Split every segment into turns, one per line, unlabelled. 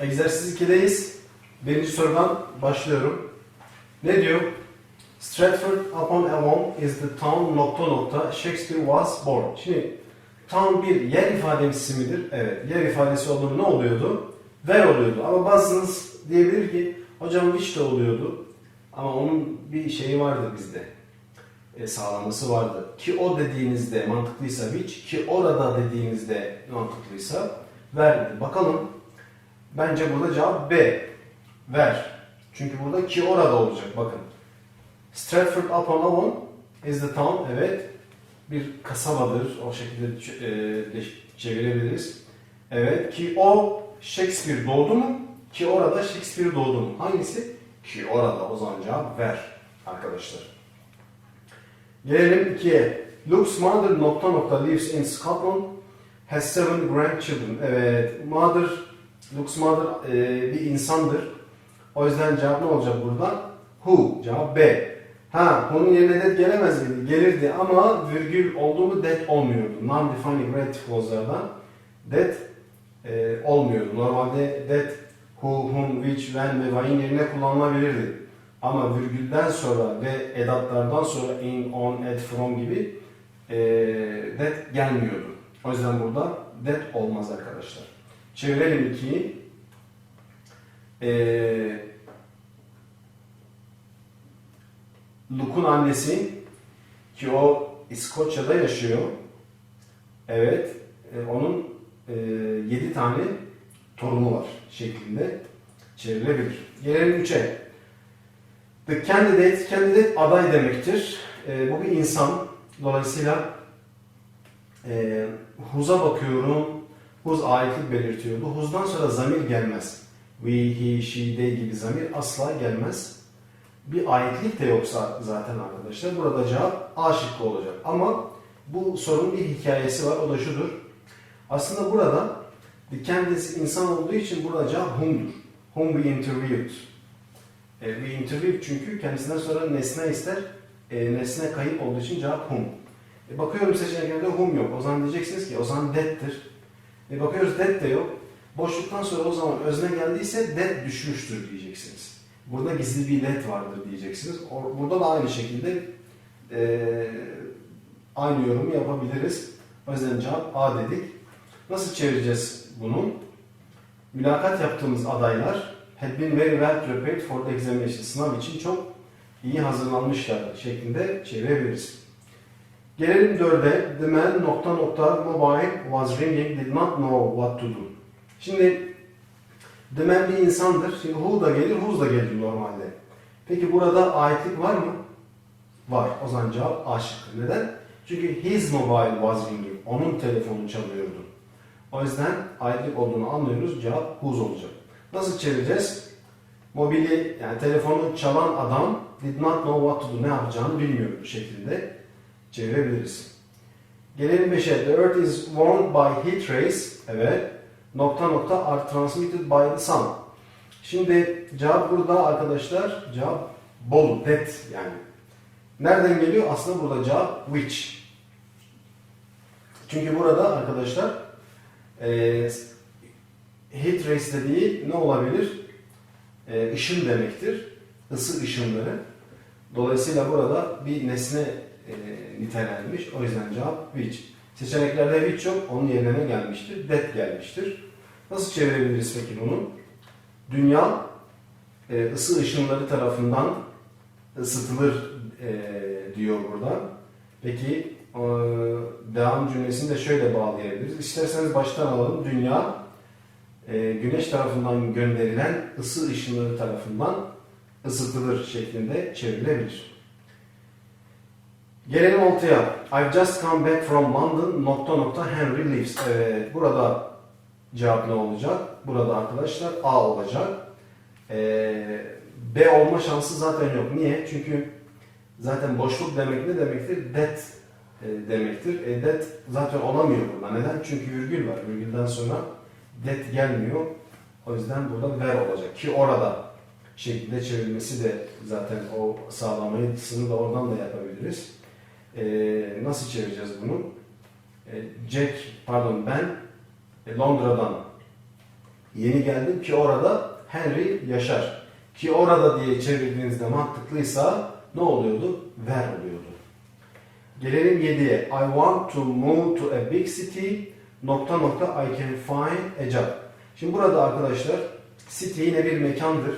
Egzersiz 2'deyiz. Birinci sorudan başlıyorum. Ne diyor? Stratford upon Avon is the town nokta nokta Shakespeare was born. Şimdi town bir yer ifadesi midir? Evet. Yer ifadesi olduğunda ne oluyordu? Where oluyordu. Ama bazınız diyebilir ki hocam which de oluyordu. Ama onun bir şeyi vardı bizde. E, sağlaması vardı. Ki o dediğinizde mantıklıysa which, ki orada dediğinizde mantıklıysa where. Bakalım. Bence burada cevap B. Ver. Çünkü burada ki orada olacak. Bakın. Stratford upon Avon is the town. Evet. Bir kasabadır. O şekilde e, çevirebiliriz. Evet. Ki o Shakespeare doğdu mu? Ki orada Shakespeare doğdu mu? Hangisi? Ki orada. O zaman cevap ver. Arkadaşlar. Gelelim 2'ye. Luke's mother nokta nokta lives in Scotland has seven grandchildren. Evet. Mother, Luke's mother e, bir insandır. O yüzden cevap ne olacak burada? Who. Cevap B. Ha, bunun yerine that gelemez miydi? Gelirdi ama virgül oldu mu that olmuyordu. Non-defining relative clause'lardan that e, olmuyordu. Normalde that, who, whom, which, when ve why'in yerine kullanılabilirdi. Ama virgülden sonra ve edatlardan sonra in, on, at, from gibi e, that gelmiyordu. O yüzden burada that olmaz arkadaşlar. Çevirelim ikiyi. E, Luke'un annesi ki o İskoçya'da yaşıyor. Evet. e, onun e, 7 tane torunu var şeklinde çevrilebilir. Gelelim 3'e. The candidate, candidate aday demektir. E, bu bir insan. Dolayısıyla e, who's'a bakıyorum. Who's aitlik belirtiyor. Bu who's'dan sonra zamir gelmez. We, he, she, they gibi zamir asla gelmez. Bir aitlik de yoksa zaten arkadaşlar burada cevap A şıkkı olacak. Ama bu sorunun bir hikayesi var. O da şudur. Aslında burada candidate insan olduğu için burada cevap whom'dur. Whom we interviewed. E, we interviewed çünkü kendisinden sonra nesne ister. E, nesne kayıp olduğu için cevap whom. E, bakıyorum seçeneklerde whom yok. O zaman diyeceksiniz ki o zaman that'tir. E, bakıyoruz that de yok. Boşluktan sonra o zaman özne geldiyse that düşmüştür diyeceksiniz. Burada gizli bir let vardır diyeceksiniz. O- Burada da aynı şekilde e, aynı yorumu yapabiliriz. O yüzden cevap A dedik. Nasıl çevireceğiz bunu? Mülakat yaptığımız adaylar had been very well prepared for the examination. Sınav için çok iyi hazırlanmışlar şeklinde çevirebiliriz. Gelelim dörde. The man nokta nokta mobile was ringing did not know what to do. Şimdi the man bir insandır. Şimdi who da gelir, whose da gelir normalde. Peki burada aitlik var mı? Var. O zaman cevap A şıkkı. Neden? Çünkü his mobile was ringing. Onun telefonu çalıyordu. O yüzden aitlik olduğunu anlıyoruz. Cevap whose olacak. Nasıl çevireceğiz? Mobili yani telefonu çalan adam did not know what to do. Ne yapacağını bilmiyor bu şekilde çevirebiliriz. Gelelim 5'e. The earth is warmed by heat rays. Evet. Nokta nokta are transmitted by the sun. Şimdi cevap burada arkadaşlar. Cevap Bolu. That yani. Nereden geliyor? Aslında burada cevap which. Çünkü burada arkadaşlar e, heat rays dediği ne olabilir? E, ışın demektir. Isı ışınları. Dolayısıyla burada bir nesne e, nitelenmiş. O yüzden cevap which. Seçeneklerde which yok. Onun yerine ne gelmiştir? That gelmiştir. Nasıl çevirebiliriz peki bunu? Dünya e, ısı ışınları tarafından ısıtılır e, diyor burada. Peki e, devam cümlesini de şöyle bağlayabiliriz. İsterseniz baştan alalım. Dünya e, güneş tarafından gönderilen ısı ışınları tarafından ısıtılır şeklinde çevrilebilir. Gelelim ortaya. I've just come back from London nokta nokta Henry lives. Evet, burada cevap ne olacak? Burada arkadaşlar A olacak. Ee, B olma şansı zaten yok. Niye? Çünkü zaten boşluk demek ne demektir? That e, demektir. E, that zaten olamıyor burada. Neden? Çünkü virgül var. Virgülden sonra that gelmiyor. O yüzden burada where olacak. Ki orada şeklinde çevirmesi de zaten o sağlamayı da oradan da yapabiliriz. Ee, nasıl çevireceğiz bunu? Ee, Jack, pardon ben e, Londra'dan Yeni geldim ki orada Henry yaşar. Ki orada diye çevirdiğinizde mantıklıysa ne oluyordu? Ver oluyordu. Gelelim 7'ye. I want to move to a big city nokta nokta I can find a job. Şimdi burada arkadaşlar city yine bir mekandır.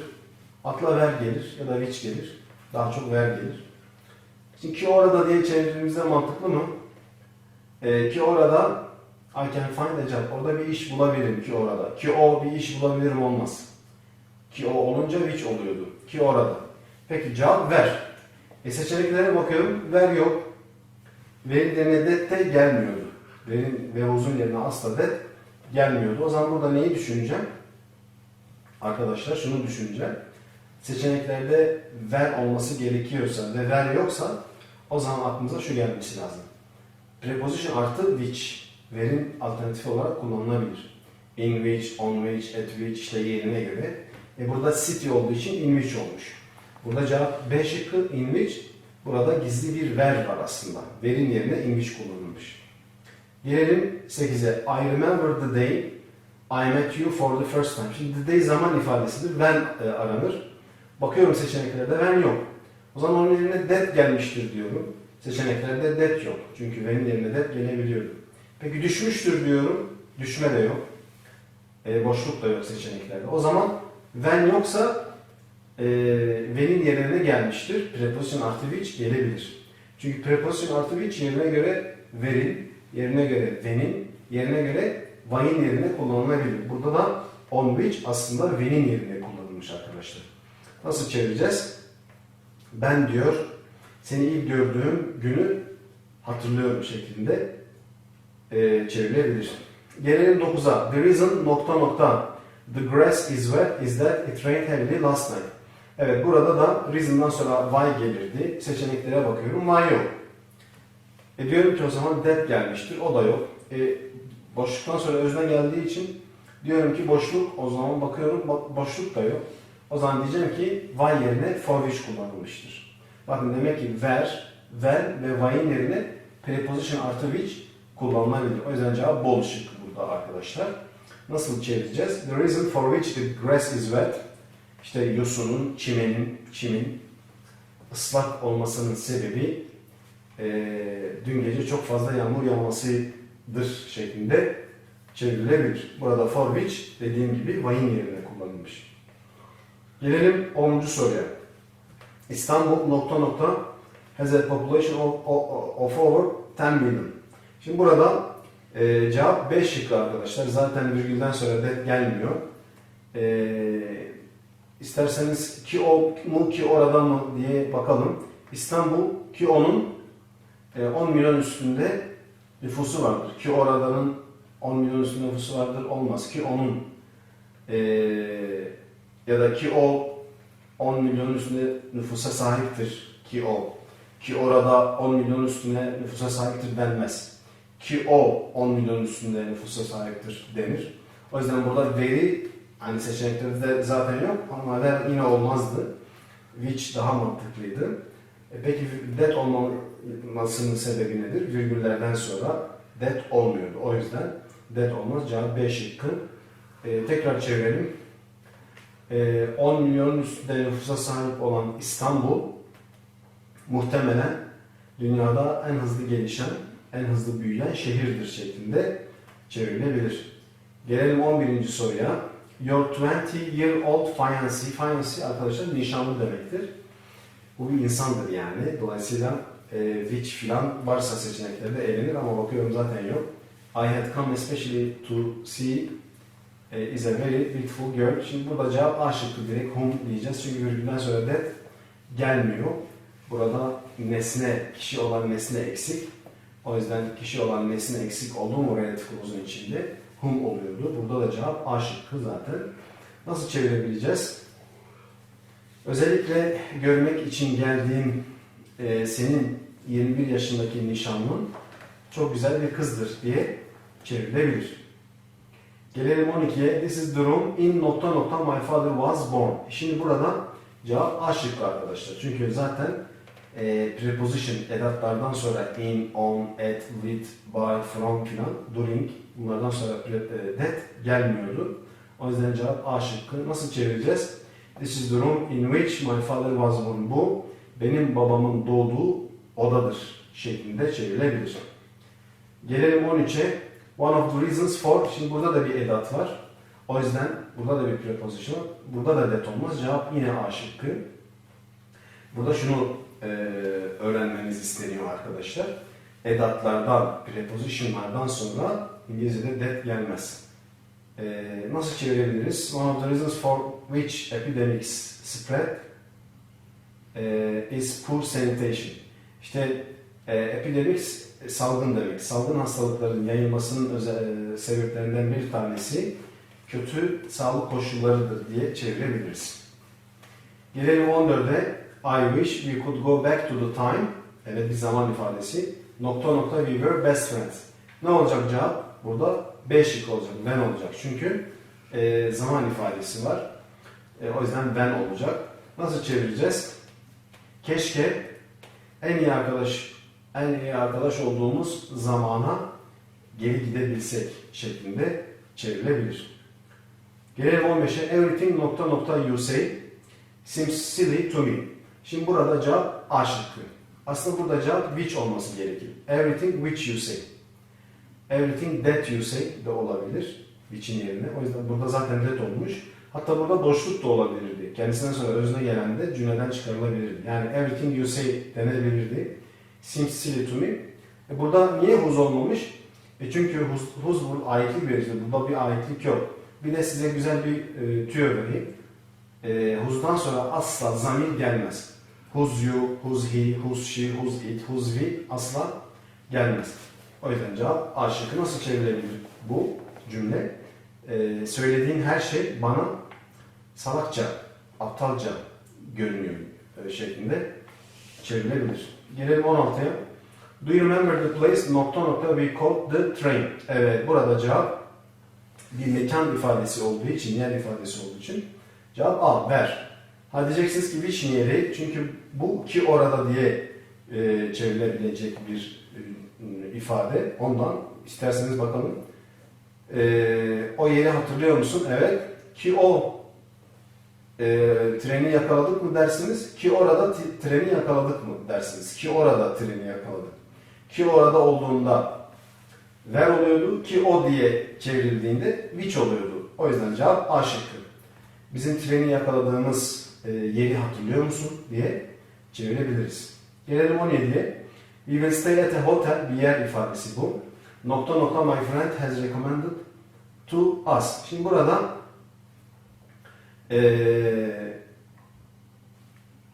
Akla ver gelir ya da which gelir. Daha çok ver gelir. Şimdi ki orada diye çevirdiğimizde mantıklı mı? Ee, ki orada I can find a job. Orada bir iş bulabilirim ki orada. Ki o bir iş bulabilirim olmaz. Ki o olunca which oluyordu. Ki orada. Peki cevap ver. E seçeneklere bakıyorum. Ver yok. Verin yerine det de gelmiyordu. Verin ve uzun yerine asla det gelmiyordu. O zaman burada neyi düşüneceğim? Arkadaşlar şunu düşüneceğim. Seçeneklerde ver olması gerekiyorsa ve ver yoksa o zaman aklımıza şu gelmesi lazım. Preposition artı which verin alternatifi olarak kullanılabilir. In which, on which, at which işte yerine göre. E burada city olduğu için in which olmuş. Burada cevap B şıkkı in which. Burada gizli bir ver var aslında. Verin yerine in which kullanılmış. Gelelim 8'e. I remember the day I met you for the first time. Şimdi the day zaman ifadesidir. When e, aranır. Bakıyorum seçeneklerde when yok. O zaman onun yerine that gelmiştir diyorum. Seçeneklerde that yok. Çünkü when'in yerine that gelebiliyordu. Peki düşmüştür diyorum. Düşme de yok. E, boşluk da yok seçeneklerde. O zaman when yoksa e, when'in yerine gelmiştir. Preposition artı which gelebilir. Çünkü preposition artı which yerine göre where'in, yerine göre when'in, yerine göre why'in yerine kullanılabilir. Burada da on which aslında when'in yerine kullanılmış arkadaşlar. Nasıl çevireceğiz? Ben diyor, seni ilk gördüğüm günü hatırlıyorum şeklinde e, çevrilebilir. Gelelim 9'a. The reason nokta nokta the grass is wet is that it rained heavily last night. Evet burada da reason'dan sonra why gelirdi. Seçeneklere bakıyorum. Why yok. E diyorum ki o zaman that gelmiştir. O da yok. E, boşluktan sonra özne geldiği için diyorum ki boşluk. O zaman bakıyorum bo- boşluk da yok. O zaman diyeceğim ki why yerine for which kullanılmıştır. Bakın demek ki where, when ve why'in yerine preposition artı which kullanılabilir. O yüzden cevap bol şık burada arkadaşlar. Nasıl çevireceğiz? The reason for which the grass is wet işte yosunun, çimenin, çimin ıslak olmasının sebebi eee, dün gece çok fazla yağmur yağmasıdır şeklinde çevrilebilir. Burada for which dediğim gibi why'in yerine kullanılmış. Gelelim 10. soruya. İstanbul nokta nokta has a population of, of, of over 10 million. Şimdi burada e, cevap 5 şıkkı arkadaşlar. Zaten virgülden sonra that gelmiyor. E, isterseniz ki o mu ki orada mı diye bakalım. İstanbul ki onun e, 10 milyon üstünde nüfusu vardır. Ki oradanın 10 milyon üstünde nüfusu vardır olmaz. Ki onun e, ya da ki o 10 milyon üstünde nüfusa sahiptir. Ki o. Ki orada 10 milyon üstüne nüfusa sahiptir denmez. Ki o 10 milyon üstünde nüfusa sahiptir denir. O yüzden burada veri hani seçeneklerde zaten yok ama ver yine olmazdı. Which daha mantıklıydı. E peki that olmamasının sebebi nedir? Virgüllerden sonra that olmuyordu. O yüzden that olmaz. Cevap B şıkkı. E, tekrar çevirelim. E, 10 milyonun üstünde nüfusa sahip olan İstanbul muhtemelen dünyada en hızlı gelişen, en hızlı büyüyen şehirdir şeklinde çevrilebilir. Gelelim 11. soruya. Your 20 year old fiancé, fiancé arkadaşlar nişanlı demektir. Bu bir insandır yani. Dolayısıyla e, which filan varsa seçeneklerde elenir ama bakıyorum zaten yok. I had come especially to see e, is a very beautiful girl. Şimdi burada cevap A şıkkı direkt whom diyeceğiz. Çünkü virgülden sonra that gelmiyor. Burada nesne, kişi olan nesne eksik. O yüzden kişi olan nesne eksik oldu mu relatif clause'un içinde whom oluyordu. Burada da cevap A şıkkı zaten. Nasıl çevirebileceğiz? Özellikle görmek için geldiğim e, senin 21 yaşındaki nişanlın çok güzel bir kızdır diye çevrilebilir. Gelelim 12'ye. This is the room in nokta nokta my father was born. Şimdi burada cevap A şıkkı arkadaşlar. Çünkü zaten e, preposition edatlardan sonra in, on, at, with, by, from filan, during bunlardan sonra e, that gelmiyordu. O yüzden cevap A şıkkı. Nasıl çevireceğiz? This is the room in which my father was born. Bu benim babamın doğduğu odadır şeklinde çevrilebilir. Gelelim 13'e. One of the reasons for. Şimdi burada da bir edat var. O yüzden burada da bir preposition. Burada da det olmaz. Cevap yine A şıkkı. Burada şunu e, öğrenmeniz isteniyor arkadaşlar. Edatlardan, prepositionlardan sonra İngilizce'de that gelmez. E, nasıl çevirebiliriz? One of the reasons for which epidemics spread e, is poor sanitation. İşte e, epidemics e, salgın demek. Salgın hastalıkların yayılmasının özel, e, sebeplerinden bir tanesi kötü sağlık koşullarıdır diye çevirebiliriz. Gelelim 14'e. I wish we could go back to the time. Evet bir zaman ifadesi. Nokta nokta we were best friends. Ne olacak cevap? Burada B şık olacak. Ben olacak. Çünkü e, zaman ifadesi var. E, o yüzden ben olacak. Nasıl çevireceğiz? Keşke en iyi arkadaş en iyi arkadaş olduğumuz zamana geri gidebilsek şeklinde çevrilebilir. Gelelim 15'e. Everything nokta nokta you say seems silly to me. Şimdi burada cevap A şıkkı. Aslında burada cevap which olması gerekir. Everything which you say. Everything that you say de olabilir. Which'in yerine. O yüzden burada zaten that olmuş. Hatta burada boşluk da olabilirdi. Kendisinden sonra özne gelen de cümleden çıkarılabilirdi. Yani everything you say denebilirdi. Me. E burada niye whose olmamış? E çünkü whose bu aitlik verir. Burada bir aitlik yok. Bir de size güzel bir e, tüyo vereyim. E, whose'dan sonra asla zamir gelmez. Who's you, who's he, who's she, who's it, who's we asla gelmez. O yüzden cevap A şıkkı nasıl çevrilebilir bu cümle? Ee, söylediğin her şey bana salakça, aptalca görünüyor e, şeklinde çevrilebilir. Gelelim 16'ya. Do you remember the place nokta nokta we called the train? Evet burada cevap bir mekan ifadesi olduğu için, yer ifadesi olduğu için cevap A, ver. Ha diyeceksiniz ki which yeri çünkü bu ki orada diye e, çevrilebilecek bir e, ifade. Ondan isterseniz bakalım. E, o yeri hatırlıyor musun? Evet. Ki o e, treni yakaladık mı dersiniz? Ki orada treni yakaladık mı dersiniz? Ki orada treni yakaladık. Ki orada olduğunda ver oluyordu. Ki o diye çevrildiğinde which oluyordu. O yüzden cevap A şıkkı. Bizim treni yakaladığımız e, yeri hatırlıyor musun diye çevirebiliriz. Gelelim 17'ye. We will stay at a hotel bir yer ifadesi bu. Nokta nokta my friend has recommended to us. Şimdi burada eee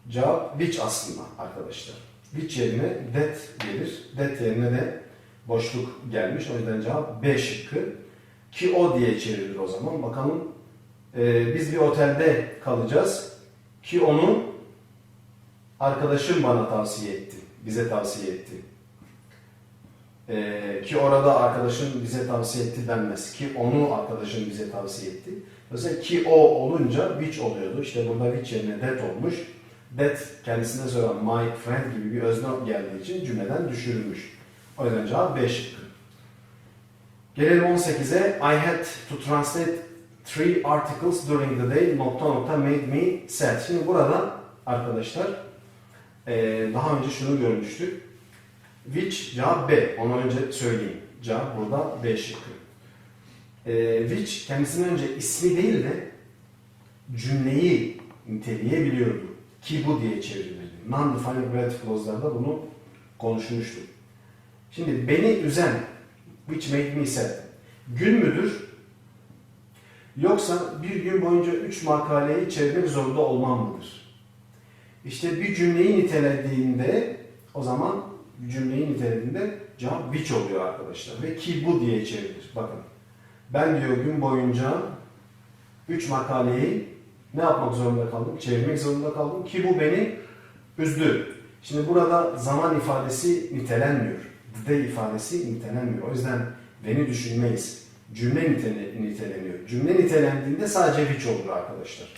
cevap which aslında arkadaşlar. Which yerine that gelir. That yerine de boşluk gelmiş. O yüzden cevap B şıkkı. Ki o diye çevrilir o zaman. Bakalım eee, biz bir otelde kalacağız. Ki onu arkadaşım bana tavsiye etti. Bize tavsiye etti. Ee, ki orada arkadaşım bize tavsiye etti denmez. Ki onu arkadaşım bize tavsiye etti. Mesela ki o olunca which oluyordu. İşte burada which yerine that olmuş. That kendisine sonra my friend gibi bir özne geldiği için cümleden düşürülmüş. O yüzden cevap B şıkkı. Gelelim 18'e. I had to translate three articles during the day nokta nokta made me sad. Şimdi burada arkadaşlar ee, daha önce şunu görmüştük. Which cevap B. Onu önce söyleyeyim. Cevap burada B şıkkı. Ee, which kendisinden önce ismi değil de cümleyi niteleyebiliyordu. Ki bu diye çevrilirdi. Non-defined relative clause'larda bunu konuşmuştuk. Şimdi beni üzen which made me sad. Gün müdür? Yoksa bir gün boyunca üç makaleyi çevirmek zorunda olmam mıdır? İşte bir cümleyi nitelediğinde o zaman cümleyi nitelediğinde cevap which oluyor arkadaşlar. Ve ki bu diye çevrilir. Bakın. Ben diyor gün boyunca 3 makaleyi ne yapmak zorunda kaldım? Çevirmek zorunda kaldım. Ki bu beni üzdü. Şimdi burada zaman ifadesi nitelenmiyor. The ifadesi nitelenmiyor. O yüzden beni düşünmeyiz. Cümle nitele, niteleniyor. Cümle nitelendiğinde sadece which olur arkadaşlar.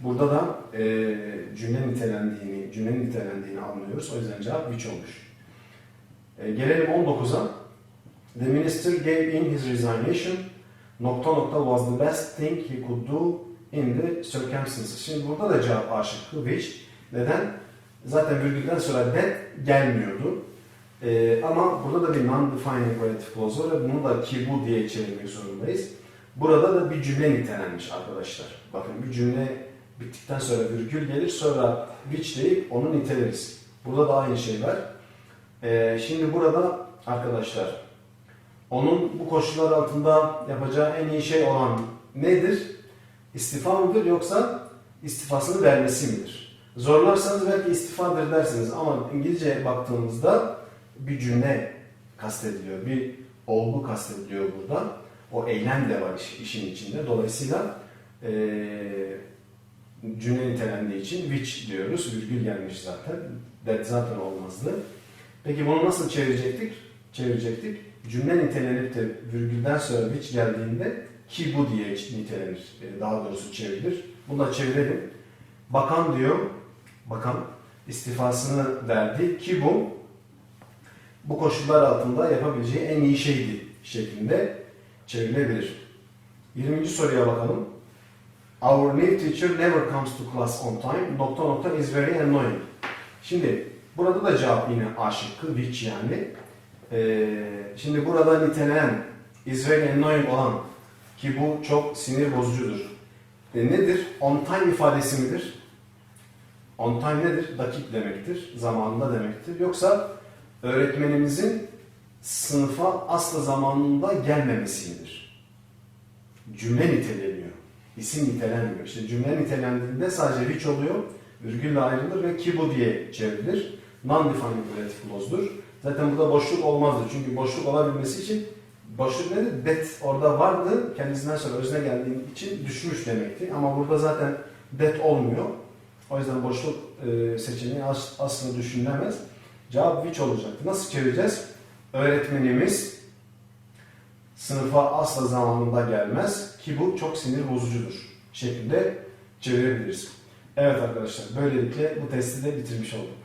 Burada da e, cümle nitelendiğini, cümlenin nitelendiğini anlıyoruz. O yüzden cevap which olmuş. E, gelelim 19'a. The minister gave in his resignation Nokta nokta was the best thing he could do in the circumstances. Şimdi burada da cevap A şıkkı, which. Neden? Zaten virgülden sonra that gelmiyordu. Ee, ama burada da bir non-defining relative clause var ve bunu da ki bu diye çevirmek zorundayız. Burada da bir cümle nitelenmiş arkadaşlar. Bakın bir cümle bittikten sonra virgül gelir sonra which deyip onu niteleriz. Burada da aynı şey var. Ee, şimdi burada arkadaşlar onun bu koşullar altında yapacağı en iyi şey olan nedir? İstifa mıdır yoksa istifasını vermesi midir? Zorlarsanız belki istifadır dersiniz ama İngilizce baktığımızda bir cümle kastediliyor, bir olgu kastediliyor burada. O eylem de var iş- işin içinde. Dolayısıyla eee cümle nitelendiği için which diyoruz. Virgül gelmiş zaten. That zaten olmazdı. Peki bunu nasıl çevirecektik? Çevirecektik. Cümle nitelenip de virgülden sonra which geldiğinde ki bu diye nitelenir. E, Daha doğrusu çevrilir. Bunu da çevirelim. Bakan diyor. Bakan istifasını verdi ki bu bu koşullar altında yapabileceği en iyi şeydi şeklinde çevrilebilir. 20. soruya bakalım. Our new teacher never comes to class on time. Nokta nokta is very annoying. Şimdi burada da cevap yine A şıkkı, which yani. Ee, şimdi burada nitelenen is very annoying olan ki bu çok sinir bozucudur. E, nedir? On time ifadesi midir? On time nedir? Dakik demektir, zamanında demektir. Yoksa öğretmenimizin sınıfa asla zamanında gelmemesi midir? Cümle niteleniyor. İsim nitelenmiyor. İşte cümle nitelendiğinde sadece which oluyor, virgülle ayrılır ve ki bu diye çevrilir. Non-defining relative clause'dur. Zaten burada boşluk olmazdı. Çünkü boşluk olabilmesi için boşluk nedir? That orada vardı. Kendisinden sonra özne geldiği için düşmüş demekti. Ama burada zaten that olmuyor. O yüzden boşluk e, seçeneği as- aslında düşünülemez. Cevap which olacaktı. Nasıl çevireceğiz? Öğretmenimiz sınıfa asla zamanında gelmez ki bu çok sinir bozucudur şeklinde çevirebiliriz. Evet arkadaşlar böylelikle bu testi de bitirmiş olduk.